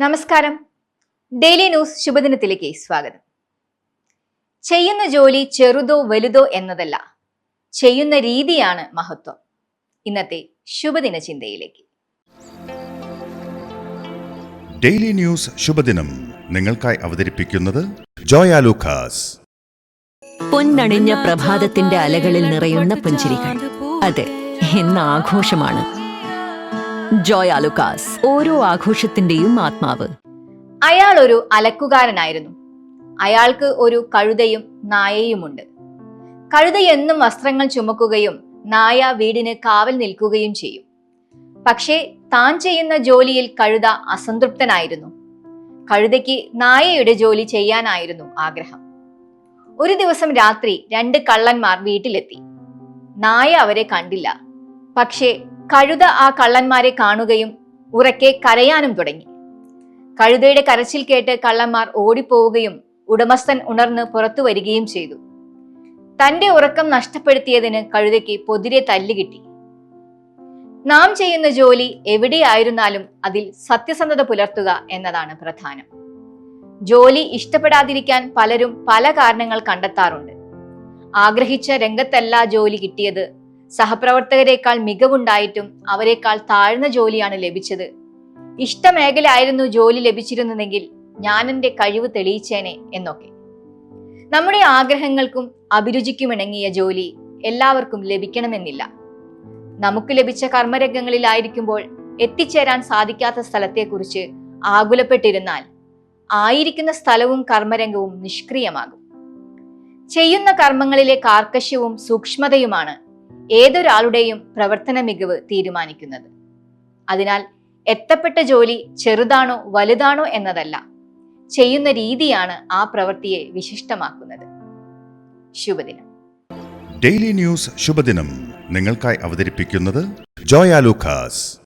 നമസ്കാരം. Daily news ശുഭദിനത്തിലേക്ക് സ്വാഗതം. ചെയ്യുന്ന ജോലി ചെറുതോ വലുതോ എന്നതല്ല ചെയ്യുന്ന രീതിയാണ് മഹത്വം. ഇന്നത്തെ ശുഭദിന ചിന്തയിലേക്ക്. ഡെയിലി ന്യൂസ് ശുഭദിനം നിങ്ങൾക്കായി അവതരിപ്പിക്കുന്നത് ജോയ ലൂക്കാസ്. പൊന്നണിഞ്ഞ പ്രഭാതത്തിന്റെ അലകളിൽ നിറയുന്ന പുഞ്ചിരികൾ. അതെ എന്ന ആഘോഷമാണ്. ജോയ് ആലുക്കാസ് ഓരോ ആഘോഷത്തിന്റെയും ആത്മാവ്. അയാൾ ഒരു അലക്കുകാരനായിരുന്നു. അയാൾക്ക് ഒരു കഴുതയും നായയുമുണ്ട്. കഴുത എന്നും വസ്ത്രങ്ങൾ ചുമക്കുകയും നായ വീടിന് കാവൽ നിൽക്കുകയും ചെയ്യും. പക്ഷേ താൻ ചെയ്യുന്ന ജോലിയിൽ കഴുത അസംതൃപ്തനായിരുന്നു. കഴുതയ്ക്ക് നായയുടെ ജോലി ചെയ്യാനായിരുന്നു ആഗ്രഹം. ഒരു ദിവസം രാത്രി രണ്ട് കള്ളന്മാർ വീട്ടിലെത്തി. നായ അവരെ കണ്ടില്ല. പക്ഷേ കഴുത ആ കള്ളന്മാരെ കാണുകയും ഉറക്കെ കരയാനും തുടങ്ങി. കഴുതയുടെ കരച്ചിൽ കേട്ട് കള്ളന്മാർ ഓടിപ്പോവുകയും ഉടമസ്ഥൻ ഉണർന്ന് പുറത്തു വരികയും ചെയ്തു. തന്റെ ഉറക്കം നഷ്ടപ്പെടുത്തിയതിന് കഴുതയ്ക്ക് പൊതിരെ തല്ലുകിട്ടി നാം ചെയ്യുന്ന ജോലി എവിടെയായിരുന്നാലും അതിൽ സത്യസന്ധത പുലർത്തുക എന്നതാണ് പ്രധാനം. ജോലി ഇഷ്ടപ്പെടാതിരിക്കാൻ പലരും പല കാരണങ്ങൾ കണ്ടെത്താറുണ്ട്. ആഗ്രഹിച്ച രംഗത്തല്ല ജോലി കിട്ടിയത് സഹപ്രവർത്തകരെക്കാൾ മികവുണ്ടായിട്ടും അവരെക്കാൾ താഴ്ന്ന ജോലിയാണ് ലഭിച്ചത്. ഇഷ്ടമേഖലയായിരുന്നു ജോലി ലഭിച്ചിരുന്നതെങ്കിൽ ഞാൻ എന്റെ കഴിവ് തെളിയിച്ചേനെ എന്നൊക്കെ. നമ്മുടെ ആഗ്രഹങ്ങൾക്കും അഭിരുചിക്കുമിണങ്ങിയ ജോലി എല്ലാവർക്കും ലഭിക്കണമെന്നില്ല. നമുക്ക് ലഭിച്ച കർമ്മരംഗങ്ങളിലായിരിക്കുമ്പോൾ എത്തിച്ചേരാൻ സാധിക്കാത്ത സ്ഥലത്തെക്കുറിച്ച് ആകുലപ്പെട്ടിരുന്നാൽ ആയിരിക്കുന്ന സ്ഥലവും കർമ്മരംഗവും നിഷ്ക്രിയമാകും. ചെയ്യുന്ന കർമ്മങ്ങളിലെ കാർക്കശ്യവും സൂക്ഷ്മതയുമാണ് ഏതൊരാളുടെയും പ്രവർത്തന മികവ് തീരുമാനിക്കുന്നത്. അതിനാൽ എത്തപ്പെട്ട ജോലി ചെറുതാണോ വലുതാണോ എന്നതല്ല ചെയ്യുന്ന രീതിയാണ് ആ പ്രവൃത്തിയെ വിശിഷ്ടമാക്കുന്നത്. ശുഭദിനം. ഡെയിലി ന്യൂസ് ശുഭദിനം. നിങ്ങൾക്കായി അവതരിപ്പിക്കുന്നത് ജോയ ലൂക്കാസ്.